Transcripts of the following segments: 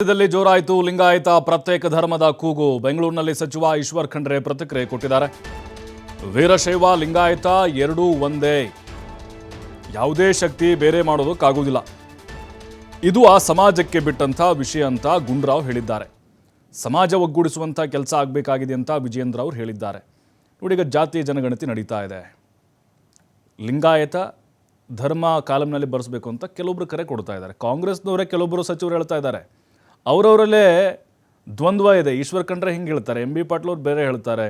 ರಾಜ್ಯದಲ್ಲಿ ಜೋರಾಯಿತು ಲಿಂಗಾಯತ ಪ್ರತ್ಯೇಕ ಧರ್ಮದ ಕೂಗು. ಬೆಂಗಳೂರಿನಲ್ಲಿ ಸಚಿವ ಈಶ್ವರ್ ಖಂಡ್ರೆ ಪ್ರತಿಕ್ರಿಯೆ ಕೊಟ್ಟಿದ್ದಾರೆ. ವೀರಶೈವ ಲಿಂಗಾಯತ ಎರಡೂ ಒಂದೇ. ಯಾವುದೇ ಶಕ್ತಿ ಬೇರೆ ಮಾಡೋದಕ್ಕಾಗುವುದಿಲ್ಲ ಇದು ಆ ಸಮಾಜಕ್ಕೆ ಬಿಟ್ಟಂತ ವಿಷಯ ಅಂತ ಗುಂಡ್ರಾವ್ ಹೇಳಿದ್ದಾರೆ. ಸಮಾಜ ಒಗ್ಗೂಡಿಸುವಂತ ಕೆಲಸ ಆಗಬೇಕಾಗಿದೆ ಅಂತ ವಿಜಯೇಂದ್ರ ಅವರು ಹೇಳಿದ್ದಾರೆ. ನೋಡಿ ಈಗ ಜಾತಿ ಜನಗಣತಿ ನಡೀತಾ ಇದೆ. ಲಿಂಗಾಯತ ಧರ್ಮ ಕಾಲಂನಲ್ಲಿ ಬರೆಸಬೇಕು ಅಂತ ಕೆಲವೊಬ್ರು ಕರೆ ಕೊಡ್ತಾ ಇದ್ದಾರೆ. ಕಾಂಗ್ರೆಸ್ನವರೇ ಕೆಲವೊಬ್ಬರು ಸಚಿವರು ಹೇಳ್ತಾ ಇದ್ದಾರೆ. ಅವರವರಲ್ಲೇ ದ್ವಂದ್ವ ಇದೆ. ಈಶ್ವರ್ ಖಂಡ್ರೆ ಹಿಂಗೆ ಹೇಳ್ತಾರೆ ಎಂ ಬಿ ಪಾಟೀಲ್ ಅವ್ರು ಬೇರೆ ಹೇಳ್ತಾರೆ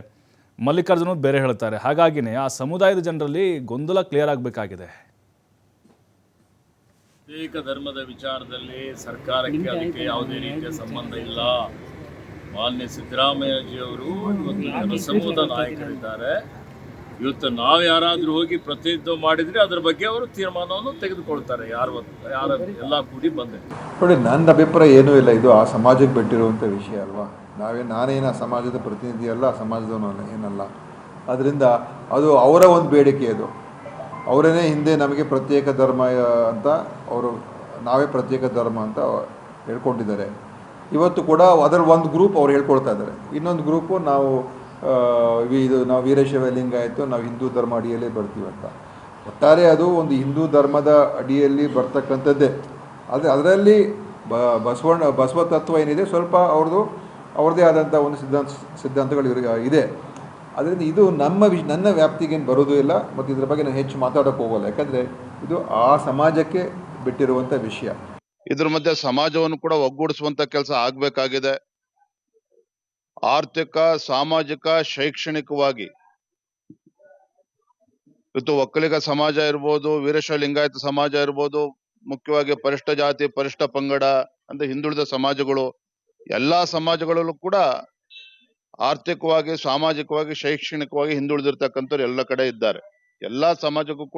ಮಲ್ಲಿಕಾರ್ಜುನ್ ಅವ್ರು ಬೇರೆ ಹೇಳ್ತಾರೆ. ಹಾಗಾಗಿನೇ ಆ ಸಮುದಾಯದ ಜನರಲ್ಲಿ ಗೊಂದಲ ಕ್ಲಿಯರ್ ಆಗಬೇಕಾಗಿದೆ. ಏಕ ಧರ್ಮದ ವಿಚಾರದಲ್ಲಿ ಸರ್ಕಾರಕ್ಕೆ ಅದಕ್ಕೆ ಯಾವುದೇ ರೀತಿಯ ಸಂಬಂಧ ಇಲ್ಲ. ಮಾನ್ಯ ಸಿದ್ದರಾಮಯ್ಯಜಿಯವರು ಇವತ್ತು ಜನಸಮೂಹದ ನಾಯಕರಿದ್ದಾರೆ. ಇವತ್ತು ನಾವು ಯಾರಾದರೂ ಹೋಗಿ ಪ್ರತಿನಿಧಿತ್ವ ಮಾಡಿದ್ರೆ ಅದ್ರ ಬಗ್ಗೆ ಅವರು ತೀರ್ಮಾನವನ್ನು ತೆಗೆದುಕೊಳ್ತಾರೆ. ಯಾರು ಯಾರ ಎಲ್ಲ ಕೂಡಿ ಬಂದೆ ನೋಡಿ, ನನ್ನ ಅಭಿಪ್ರಾಯ ಏನೂ ಇಲ್ಲ. ಇದು ಆ ಸಮಾಜಕ್ಕೆ ಬಿಟ್ಟಿರುವಂಥ ವಿಷಯ ಅಲ್ವಾ? ನಾವೇ, ನಾನೇನು ಆ ಸಮಾಜದ ಪ್ರತಿನಿಧಿ ಅಲ್ಲ ಆ ಸಮಾಜದವನು ಅಲ್ಲ ಏನಲ್ಲ. ಅದರಿಂದ ಅದು ಅವರ ಒಂದು ಬೇಡಿಕೆ ಅದು. ಅವರೇ ಹಿಂದೆ ನಮಗೆ ಪ್ರತ್ಯೇಕ ಧರ್ಮ ಅಂತ ಅವರು, ನಾವೇ ಪ್ರತ್ಯೇಕ ಧರ್ಮ ಅಂತ ಹೇಳ್ಕೊಂಡಿದ್ದಾರೆ. ಇವತ್ತು ಕೂಡ ಅದರ ಒಂದು ಗ್ರೂಪ್ ಅವ್ರು ಹೇಳ್ಕೊಳ್ತಾ ಇದ್ದಾರೆ. ಇನ್ನೊಂದು ಗ್ರೂಪು ನಾವು ಇದು ನಾವು ವೀರಶೈವ ಲಿಂಗಾಯಿತು ನಾವು ಹಿಂದೂ ಧರ್ಮ ಅಡಿಯಲ್ಲೇ ಬರ್ತೀವಿ ಅಂತ. ಒಟ್ಟಾರೆ ಅದು ಒಂದು ಹಿಂದೂ ಧರ್ಮದ ಅಡಿಯಲ್ಲಿ ಬರ್ತಕ್ಕಂಥದ್ದೇ. ಆದರೆ ಅದರಲ್ಲಿ ಬ, ಬಸವಣ್ಣ, ಬಸವ ತತ್ವ ಏನಿದೆ, ಸ್ವಲ್ಪ ಅವ್ರದ್ದು, ಅವ್ರದ್ದೇ ಆದಂಥ ಒಂದು ಸಿದ್ಧಾಂತ, ಸಿದ್ಧಾಂತಗಳು ಇದೆ. ಅದರಿಂದ ಇದು ನಮ್ಮ ವಿಷ, ನನ್ನ ವ್ಯಾಪ್ತಿಗೇನು ಬರೋದು ಇಲ್ಲ, ಮತ್ತು ಇದ್ರ ಬಗ್ಗೆ ನಾನು ಹೆಚ್ಚು ಮಾತಾಡೋಕ್ಕೆ ಹೋಗೋಲ್ಲ. ಯಾಕಂದರೆ ಇದು ಆ ಸಮಾಜಕ್ಕೆ ಬಿಟ್ಟಿರುವಂಥ ವಿಷಯ. ಇದ್ರ ಮಧ್ಯೆ ಸಮಾಜವನ್ನು ಕೂಡ ಒಗ್ಗೂಡಿಸುವಂಥ ಕೆಲಸ ಆಗ್ಬೇಕಾಗಿದೆ. ಆರ್ಥಿಕ, ಸಾಮಾಜಿಕ, ಶೈಕ್ಷಣಿಕವಾಗಿ. ಇವತ್ತು ಒಕ್ಕಲಿಗ ಸಮಾಜ ಇರ್ಬೋದು ವೀರಶೈವ ಲಿಂಗಾಯತ ಸಮಾಜ ಇರ್ಬೋದು, ಮುಖ್ಯವಾಗಿ ಪರಿಷ್ಠ ಜಾತಿ, ಪರಿಷ್ಠ ಪಂಗಡ ಅಂತ ಹಿಂದುಳಿದ ಸಮಾಜಗಳು, ಎಲ್ಲಾ ಸಮಾಜಗಳಲ್ಲೂ ಕೂಡ ಆರ್ಥಿಕವಾಗಿ, ಸಾಮಾಜಿಕವಾಗಿ, ಶೈಕ್ಷಣಿಕವಾಗಿ ಹಿಂದುಳಿದಿರ್ತಕ್ಕಂಥವ್ರು ಎಲ್ಲ ಕಡೆ ಇದ್ದಾರೆ. ಎಲ್ಲಾ ಸಮಾಜಕ್ಕೂ